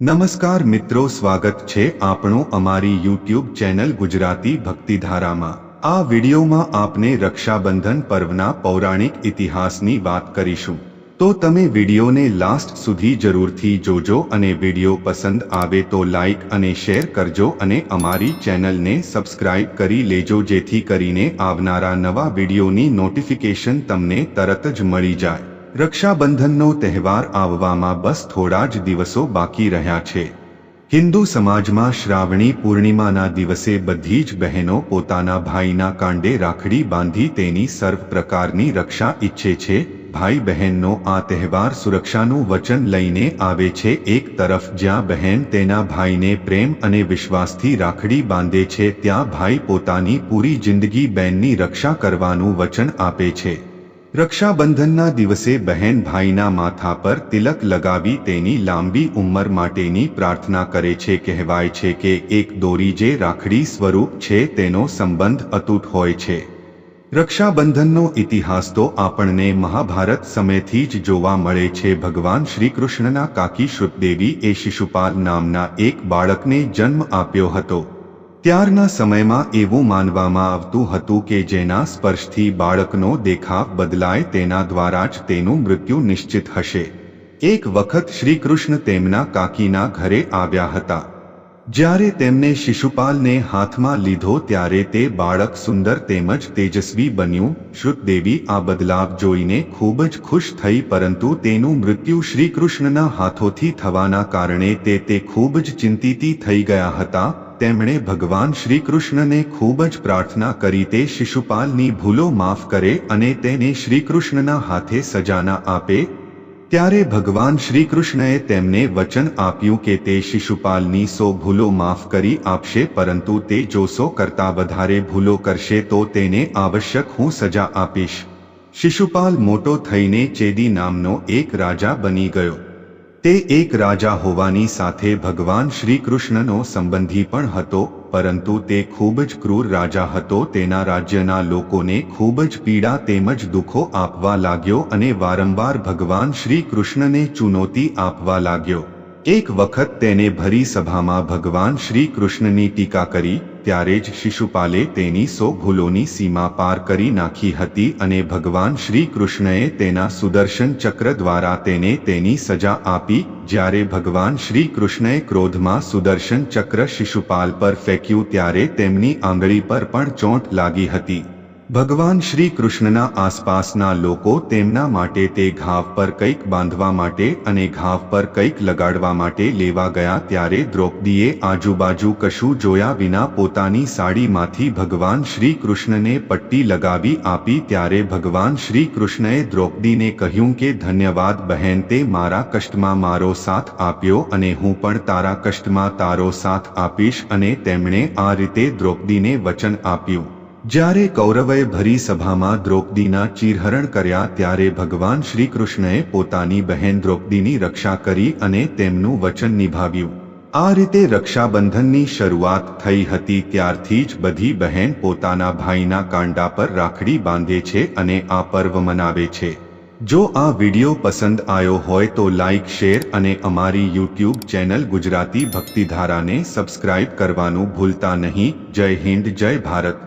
નમસ્કાર મિત્રો, સ્વાગત છે આપણું અમારી યુટ્યુબ ચેનલ ગુજરાતી ભક્તિધારામાં. આ વિડીયોમાં આપને રક્ષાબંધન પર્વના પૌરાણિક ઇતિહાસની વાત કરીશું. તો તમે વિડીયોને લાસ્ટ સુધી જરૂરથી જોજો અને વીડિયો પસંદ આવે તો લાઈક અને શેર કરજો અને અમારી ચેનલને સબસ્ક્રાઇબ કરી લેજો, જેથી કરીને આવનારા નવા વિડીયોની નોટિફિકેશન તમને તરત જ મળી જાય. રક્ષાબંધનનો તહેવાર આવવામાં બસ થોડા જ દિવસો બાકી રહ્યા છે. હિન્દુ સમાજમાં શ્રાવણી પૂર્ણિમાના દિવસે બધી જ બહેનો પોતાના ભાઈના કાંડે રાખડી બાંધી તેની સર્વ પ્રકારની રક્ષા ઈચ્છે છે. ભાઈ બહેનનો આ તહેવાર સુરક્ષાનું વચન લઈને આવે છે. એક તરફ જ્યાં બહેન તેના ભાઈને પ્રેમ અને વિશ્વાસથી રાખડી બાંધે છે, ત્યાં ભાઈ પોતાની પૂરી જિંદગી બહેનની રક્ષા કરવાનું વચન આપે છે. રક્ષાબંધનના દિવસે બહેન ભાઈના માથા પર તિલક લગાવી તેની લાંબી ઉંમર માટેની પ્રાર્થના કરે છે. કહેવાય છે કે એક દોરી જે રાખડી સ્વરૂપ છે તેનો સંબંધ અતૂટ હોય છે. રક્ષાબંધનનો ઇતિહાસ તો આપણને મહાભારત સમયથી જ જોવા મળે છે. ભગવાન શ્રી કૃષ્ણના કાકી શ્રુતદેવી એ શિશુપાલ નામના એક બાળકને જન્મ આપ્યો હતો. ત્યારના સમયમાં એવું માનવામાં આવતું હતું કે જેના સ્પર્શથી બાળકનો દેખાવ બદલાય તેના દ્વારા જ તેનું મૃત્યુ નિશ્ચિત હશે. એક વખત શ્રીકૃષ્ણ તેમના કાકીના ઘરે આવ્યા હતા. જ્યારે તેમને શિશુપાલને હાથમાં લીધો ત્યારે તે બાળક સુંદર તેમજ તેજસ્વી બન્યું. શ્રુતદેવી આ બદલાવ જોઈને ખૂબ જ ખુશ થઈ પરંતુ તેનું મૃત્યુ શ્રીકૃષ્ણના હાથોથી થવાના કારણે તે તે ખૂબ જ ચિંતિતી થઈ ગયા હતા. તેમણે ભગવાન શ્રી કૃષ્ણને ખૂબ જ પ્રાર્થના કરી તે શિશુપાલની ભૂલો માફ કરે અને તેને શ્રીકૃષ્ણના હાથે સજાના આપે, ત્યારે ભગવાન શ્રી કૃષ્ણએ તેમને વચન આપ્યું કે તે શિશુપાલની સો ભૂલો માફ કરી આપશે પરંતુ તે જો સો કરતા વધારે ભૂલો કરશે તો તેને આવશ્યક હું સજા આપીશ. શિશુપાલ મોટો થઈને ચેદી નામનો એક રાજા બની ગયો. તે એક રાજા હોવાની સાથે ભગવાન શ્રી કૃષ્ણનો સંબંધી પણ હતો, પરંતુ તે ખૂબ જ ક્રૂર રાજા હતો. તેના રાજ્યના લોકોને ખૂબ જ પીડા તેમજ દુઃખો આપવા લાગ્યો અને વારંવાર ભગવાન શ્રી કૃષ્ણને ચુનૌતી આપવા લાગ્યો. એક વખત તેને ભરી સભામાં ભગવાન શ્રી કૃષ્ણની ટીકા કરી, ત્યારે જ શિશુપાલે તેની સો ભૂલોની સીમા પાર કરી નાખી હતી અને ભગવાન શ્રી કૃષ્ણએ તેના સુદર્શન ચક્ર દ્વારા તેને તેની સજા આપી, જ્યારે ભગવાન શ્રી કૃષ્ણએ ક્રોધમાં સુદર્શન ચક્ર શિશુપાલ પર ફેંક્યું ત્યારે તેમની આંગળી પર પણ ચોંટ લાગી હતી. ભગવાન શ્રી કૃષ્ણના આસપાસના લોકો તેમના માટે તે ઘાવ પર કંઈક બાંધવા માટે અને ઘાવ પર કંઈક લગાડવા માટે લેવા ગયા ત્યારે દ્રૌપદીએ આજુબાજુ કશું જોયા વિના પોતાની સાડીમાંથી ભગવાન શ્રી કૃષ્ણને પટ્ટી લગાવી આપી ત્યારે ભગવાન શ્રી કૃષ્ણએ દ્રૌપદીને કહ્યું કે, ધન્યવાદ બહેન, તે મારા કષ્ટમાં મારો સાથ આપ્યો અને હું પણ તારા કષ્ટમાં તારો સાથ આપીશ. અને તેમણે આ રીતે દ્રૌપદીને વચન આપ્યું. જ્યારે કૌરવએ ભરી સભામાં દ્રૌપદીના ચીરહરણ કર્યા ત્યારે ભગવાન શ્રીકૃષ્ણએ પોતાની બહેન દ્રૌપદીની રક્ષા કરી અને તેમનું વચન નિભાવ્યું. આ રીતે રક્ષાબંધનની શરૂઆત થઈ હતી ત્યારથી જ બધી બહેન પોતાના ભાઈના કાંડા પર રાખડી બાંધે છે અને આ પર્વ મનાવે છે. જો આ વિડિયો પસંદ આવ્યો હોય તો લાઇક શેર અને અમારી યુટ્યુબ ચેનલ ગુજરાતી ભક્તિધારાને સબસ્ક્રાઇબ કરવાનું ભૂલતા નહીં. જય હિન્દ, જય ભારત.